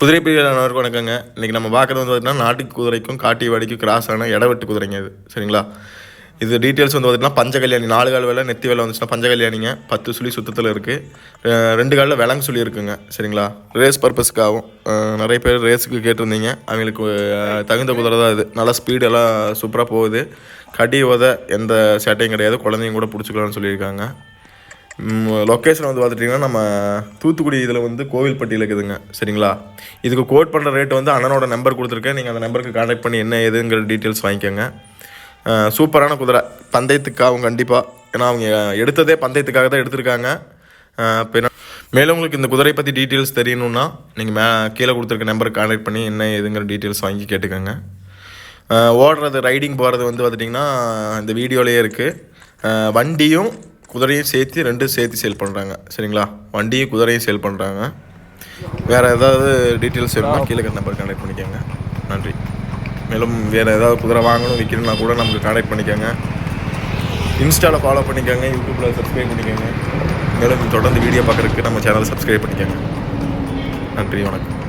குதிரை பிரியாளருக்கு வணக்கங்க. இன்றைக்கி நம்ம பார்க்குறது வந்து பார்த்திங்கன்னா நாட்டு குதிரைக்கும் காட்டி வாடிக்கும் கிராஸ் ஆன இடவெட்டு குதிரைங்க இது. சரிங்களா? இது டீட்டெயில்ஸ் வந்து பார்த்திங்கன்னா பஞ்ச கல்யாணி. நாலு கால் வேலை நெத்தி வேலை வந்துச்சுன்னா பஞ்ச கல்யாணிங்க. பத்து சுழி சுத்தத்தில் இருக்குது ரெண்டு காலில் விலங்கு சுழி இருக்குங்க. சரிங்களா? ரேஸ் பர்பஸ்க்காகவும் நிறைய பேர் ரேஸுக்கு கேட்டிருந்தீங்க. அவங்களுக்கு தகுந்த குதிரை தான் இது. நல்லா ஸ்பீடெல்லாம் சூப்பராக போகுது. கடி உத எந்த சேட்டையும் கிடையாது. குழந்தைங்க கூட பிடிச்சிக்கலாம்னு சொல்லியிருக்காங்க. லொக்கேஷன் வந்து பார்த்துட்டிங்கன்னா நம்ம தூத்துக்குடி இதில் வந்து கோவில்பட்டியில் இருக்குதுங்க. சரிங்களா? இதுக்கு கோட் பண்ணுற ரேட் வந்து அண்ணனோட நம்பர் கொடுத்துருக்கேன். நீங்கள் அந்த நம்பருக்கு கான்டாக்ட் பண்ணி என்ன ஏதுங்கிற டீட்டெயில்ஸ் வாங்கிக்கோங்க. சூப்பரான குதிரை. பந்தயத்துக்காகவும் கண்டிப்பாக ஏன்னா அவங்க எடுத்ததே பந்தயத்துக்காக தான் எடுத்திருக்காங்க. பின்ன மேலும் உங்களுக்கு இந்த குதிரை பற்றி டீட்டெயில்ஸ் தெரியணுன்னா நீங்கள் மே கீழே கொடுத்துருக்க நம்பருக்கு கான்டாக்ட் பண்ணி என்ன ஏதுங்கிற டீட்டெயில்ஸ் வாங்கி கேட்டுக்கோங்க. ஓடுறது ரைடிங் போகிறது வந்து பார்த்துட்டிங்கன்னா இந்த வீடியோலேயே இருக்குது வண்டியும் குதிரையும் சேர்த்து ரெண்டும் சேர்த்து சேல் பண்ணுறாங்க சரிங்களா? வண்டியும் குதிரையும் சேல் பண்ணுறாங்க வேறு ஏதாவது டீட்டெயில்ஸ் வேணும்னா கீழே நம்பர் கான்டாக்ட் பண்ணிக்கோங்க. நன்றி. மேலும் வேறு ஏதாவது குதிரை வாங்கணும் விற்கணும்னா கூட நமக்கு கான்டாக்ட் பண்ணிக்கோங்க. இன்ஸ்டாவில் ஃபாலோ பண்ணிக்கோங்க யூடியூப்பில் சப்ஸ்கிரைப் பண்ணிக்கோங்க. மேலும் தொடர்ந்து வீடியோ பார்க்குறதுக்கு நம்ம சேனலை சப்ஸ்கிரைப் பண்ணிக்கோங்க. நன்றி வணக்கம்.